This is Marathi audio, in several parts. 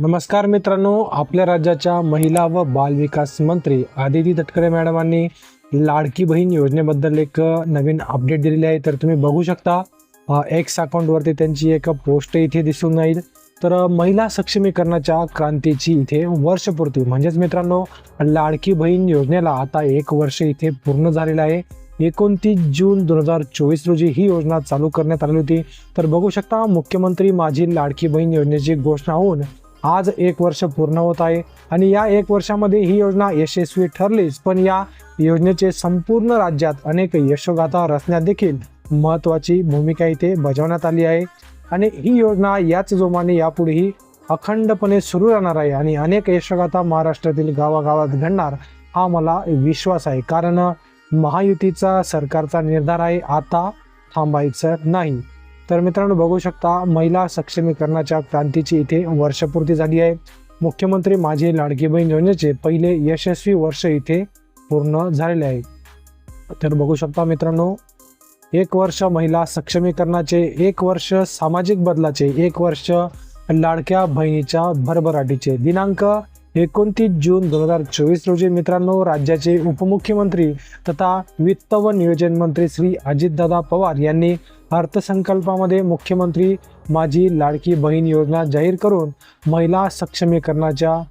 नमस्कार मित्रांनो आपल्या राज्याच्या महिला व बालविकास मंत्री आदिती तटकरे मॅडमांनी लाडकी बहीण योजनेबद्दल एक नवीन अपडेट दिलेली आहे. तर तुम्ही बघू शकता एक्स अकाउंटवरती त्यांची एक पोस्ट इथे दिसून येईल. तर महिला सक्षमीकरणाच्या क्रांतीची इथे वर्षपूर्ती. म्हणजेच मित्रांनो लाडकी बहीण योजनेला आता एक वर्ष इथे पूर्ण झालेलं आहे. एकोणतीस जून दोन हजार चोवीस रोजी ही योजना चालू करण्यात आली होती. तर बघू शकता मुख्यमंत्री माझी लाडकी बहीण योजनेची घोषणा होऊन आज एक वर्ष पूर्ण होत आहे. आणि या एक वर्षामध्ये ही योजना यशस्वी ठरलीच पण या योजनेचे संपूर्ण राज्यात अनेक यशोगाथा रचण्यात देखील महत्त्वाची भूमिका इथे बजावण्यात आली आहे. आणि ही योजना याच जोमाने यापुढेही अखंडपणे सुरू राहणार आहे आणि अनेक यशोगाथा महाराष्ट्रातील गावागावात घडणार हा मला विश्वास आहे. कारण महायुतीचा सरकारचा निर्धार आहे आता थांबायचं नाही. तर मित्रांनो बघू शकता महिला सक्षमीकरणाच्या क्रांतीची इथे वर्षपूर्ती झाली आहे. मुख्यमंत्री माझी लाडकी बहीण योजनेचे पहिले यशस्वी वर्ष इथे पूर्ण झालेले आहे. तर बघू शकता मित्रांनो एक वर्ष महिला सक्षमीकरणाचे एक वर्ष सामाजिक बदलाचे एक वर्ष लाडक्या बहिणीच्या भरभराटीचे. दिनांक एकोणतीस जून दोन हजार चोवीस रोजी मित्रांनो राज्याचे उपमुख्यमंत्री तथा वित्त व नियोजन मंत्री श्री अजितदादा पवार यांनी अर्थसंकल्पामध्ये मुख्यमंत्री माझी लाडकी बहीण योजना जाहीर करून महिला सक्षमीकरणाच्या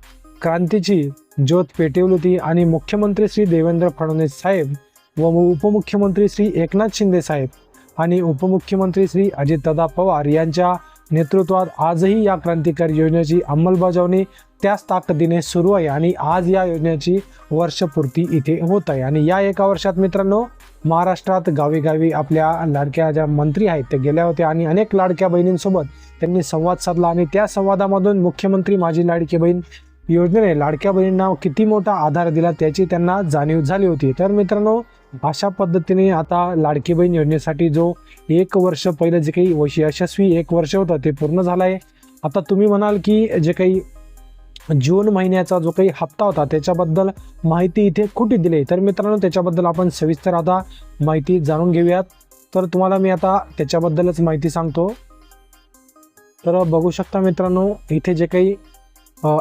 क्रांतीची ज्योत पेटवली होती आणि मुख्यमंत्री श्री देवेंद्र फडणवीस साहेब व उपमुख्यमंत्री श्री एकनाथ शिंदे साहेब आणि उपमुख्यमंत्री श्री अजितदादा पवार यांच्या नेतृत्वात आजही या क्रांतिकारी योजनेची अंमलबजावणी त्याच ताकदीने सुरू आहे आणि आज या योजनेची वर्षपूर्ती इथे होत आहे. आणि या एका वर्षात मित्रांनो महाराष्ट्रात गावीगावी आपल्या लाडक्या ज्या मंत्री आहेत त्या गेल्या होत्या आणि अनेक लाडक्या बहिणींसोबत त्यांनी संवाद साधला आणि त्या संवादामधून मुख्यमंत्री माझी लाडकी बहीण योजनेने लाडक्या बहिणींना किती मोठा आधार दिला त्याची त्यांना जाणीव झाली होती. तर मित्रांनो अशा पद्धतीने आता लाडकी बहीण योजनेसाठी जो एक वर्ष पहिलं जे काही यशस्वी एक वर्ष होतं ते पूर्ण झालं आहे आता तुम्ही म्हणाल की जे काही जून महिन्याचा जो काही हप्ता होता त्याच्याबद्दल माहिती इथे कुठे दिली? तर मित्रांनो त्याच्याबद्दल आपण सविस्तर आता माहिती जाणून घेऊयात. तर तुम्हाला मी आता त्याच्याबद्दलच माहिती सांगतो. तर बघू शकता मित्रांनो इथे जे काही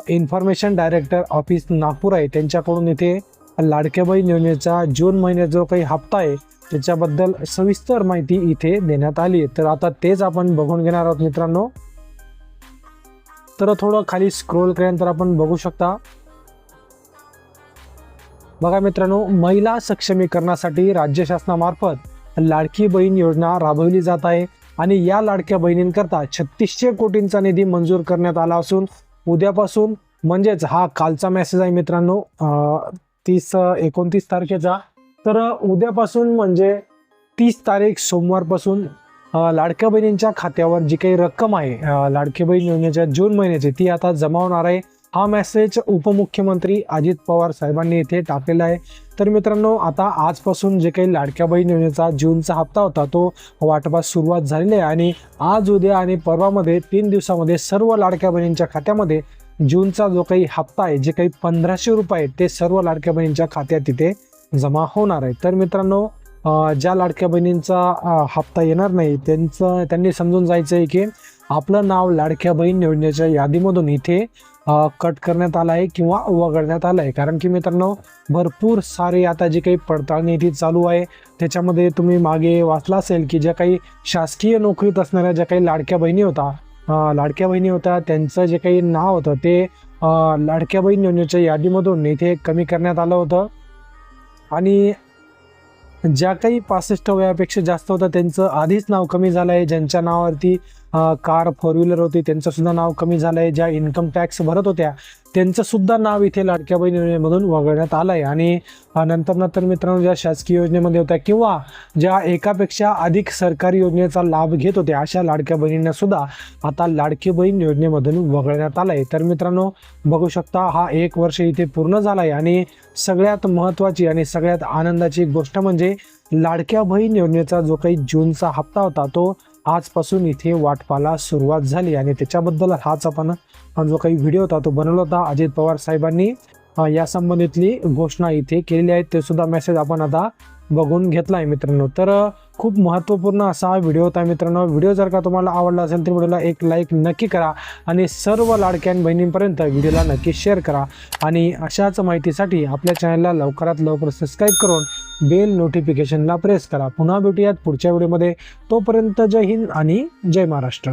इन्फॉर्मेशन डायरेक्टर ऑफिस नागपूर आहे त्यांच्याकडून इथे लाडकेबाई योजनेचा जून महिन्यात जो काही हप्ता आहे त्याच्याबद्दल सविस्तर माहिती इथे देण्यात आली तर आता तेच आपण बघून घेणार आहोत मित्रांनो. तर थोडं खाली स्क्रोल केल्यानंतर आपण बघू शकता. बघा मित्रांनो महिला सक्षमीकरणासाठी राज्य शासनामार्फत लाडकी बहीण योजना राबवली जात आहे आणि या लाडक्या बहिणींकरता छत्तीसशे कोटींचा निधी मंजूर करण्यात आला असून उद्यापासून म्हणजेच हा कालचा मेसेज आहे मित्रांनो तीस एकोणतीस तारखेचा. तर उद्यापासून म्हणजे तीस तारीख सोमवारपासून लाडक्या बहिणींच्या खात्यावर जी काही रक्कम आहे लाडकी बहीण योजनेच्या जून महिन्याची ती आता जमा होणार आहे. हा मेसेज उपमुख्यमंत्री अजित पवार साहेबांनी इथे टाकलेला आहे. तर मित्रांनो आता आजपासून जे काही लाडक्या बहीण योजनेचा जूनचा हप्ता होता तो वाटपास सुरुवात झालेली आहे. आणि आज उद्या आणि परवामध्ये तीन दिवसामध्ये सर्व लाडक्या बहिणींच्या खात्यामध्ये जूनचा जो काही हप्ता आहे जे काही पंधराशे रुपये आहेत, ते सर्व लाडक्या बहिणींच्या खात्यात तिथे जमा होणार आहे. तर मित्रांनो ज्या लाडक्या बहिणींचा हप्ता येणार नाही त्यांचं त्यांनी समजून जायचं आहे की आपलं नाव लाडक्या बहीण योजनेच्या यादीमधून इथे कट करण्यात आलं आहे किंवा वगळण्यात आलं आहे. कारण की मित्रांनो भरपूर सारे आता जी काही पडताळणी इथे चालू आहे त्याच्यामध्ये तुम्ही मागे वाचला असेल की ज्या काही शासकीय नोकरीत असणाऱ्या ज्या काही लाडक्या बहिणी होता लाडक्या बहिणी होत्या त्यांचं जे काही नाव होतं ते लाडक्या बहीण योजनेच्या यादीमधून इथे कमी करण्यात आलं होतं. आणि ज्या काही पासष्ट वयापेक्षा जास्त होतं त्यांचं आधीच नाव कमी झालं आहे. ज्यांच्या नावावरती कार फोर व्हीलर होती त्यांचं सुद्धा नाव कमी झालं आहे ज्या इन्कम टॅक्स भरत होत्या त्यांचं सुद्धा नाव इथे लाडक्या बहीण योजनेमधून वगळण्यात आलं आहे आणि नंतर नंतर मित्रांनो ज्या शासकीय योजनेमध्ये होत्या किंवा ज्या एकापेक्षा अधिक सरकारी योजनेचा लाभ घेत होत्या अशा लाडक्या बहिणींना सुद्धा आता लाडकी बहीण योजनेमधून वगळण्यात आलं आहे तर मित्रांनो बघू शकता हा एक वर्ष इथे पूर्ण झाला आहे आणि सगळ्यात महत्त्वाची आणि सगळ्यात आनंदाची गोष्ट म्हणजे लाडक्या बहीण योजनेचा जो काही जूनचा हप्ता होता तो आजपासून इथे वाटपाला सुरुवात झाली आणि त्याच्याबद्दल हाच आपण जो काही व्हिडिओ होता तो बनवला होता अजित पवार साहेबांनी. या संबंधितली घोषणा इथे केलेली आहे ते सुद्धा मेसेज आपण आता बघून घेतला आहे मित्रांनो. तर खूप महत्त्वपूर्ण असा व्हिडिओ होता मित्रांनो. व्हिडिओ जर का तुम्हाला आवडला असेल तर व्हिडिओला एक लाईक नक्की करा आणि सर्व लाडक्या बहिणींपर्यंत व्हिडिओला नक्की शेअर करा. आणि अशाच माहितीसाठी आपल्या चॅनलला लवकरात लवकर सबस्क्राईब करून बेल नोटिफिकेशनला प्रेस करा. पुन्हा भेटूयात पुढच्या व्हिडिओमध्ये तोपर्यंत जय हिंद आणि जय महाराष्ट्र.